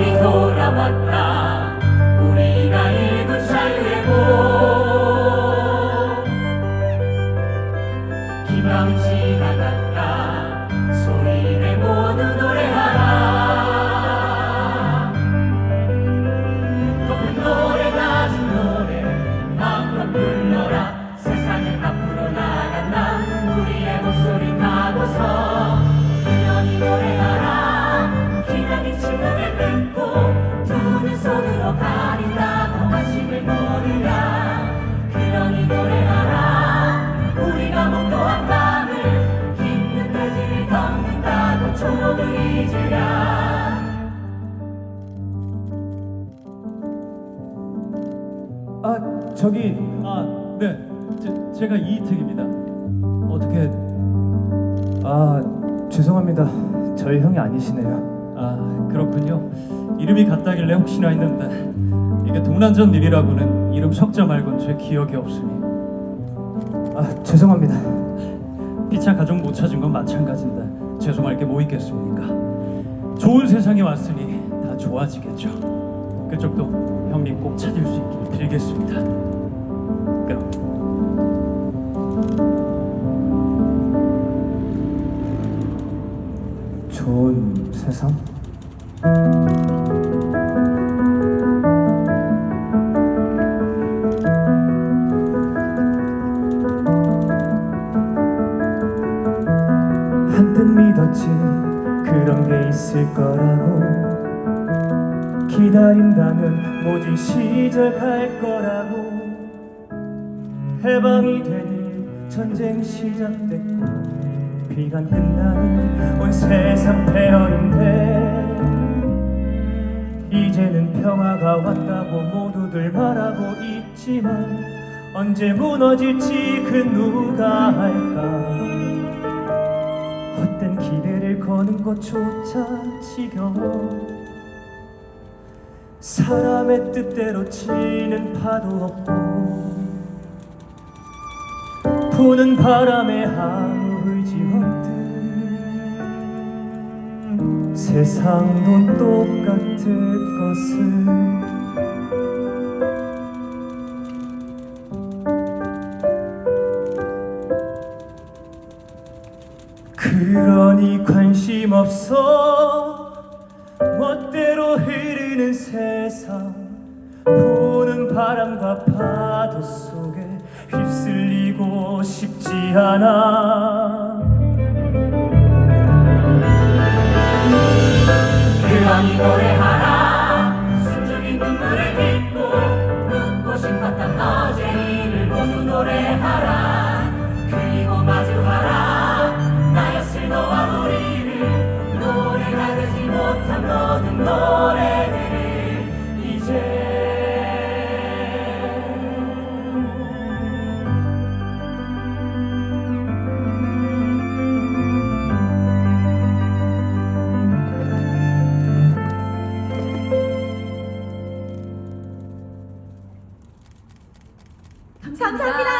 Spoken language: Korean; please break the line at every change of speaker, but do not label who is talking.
다시 돌아왔다. 우리가 읽은 자유의 복. 희망은 지나갔다. 소리내
저기
아, 네. 제, 제가 이희택입니다. 어떻게
아 죄송합니다. 저희 형이 아니시네요.
아, 그렇군요. 이름이 같다길래 혹시나 했는데 이게 동란전 일이라고는 이름 석자 말곤 제 기억이 없으니
아 죄송합니다.
피차 가족 못 찾은 건 마찬가지인데 죄송할 게 뭐 있겠습니까? 좋은 세상에 왔으니 다 좋아지겠죠. 그쪽도 형님 꼭 찾을 수 있길 빌겠습니다. 그럼
좋은 세상? 한뜻 믿었지 그런 게 있을 거라고 기다린다면 모진 시작할 거라고. 해방이 되니 전쟁 시작됐고 비간 끝나니 온 세상 폐허인데. 이제는 평화가 왔다고 모두들 말하고 있지만 언제 무너질지 그 누가 알까. 헛된 기대를 거는 것조차 지겨워 사람의 뜻대로 치는 파도 없고 부는 바람에 아무 의지 없듯 세상도 똑같을 것을 그러니 관심 없어 세상 부는 바람과 파도 속에 휩쓸리고 싶지 않아 감사합니다. 감사합니다.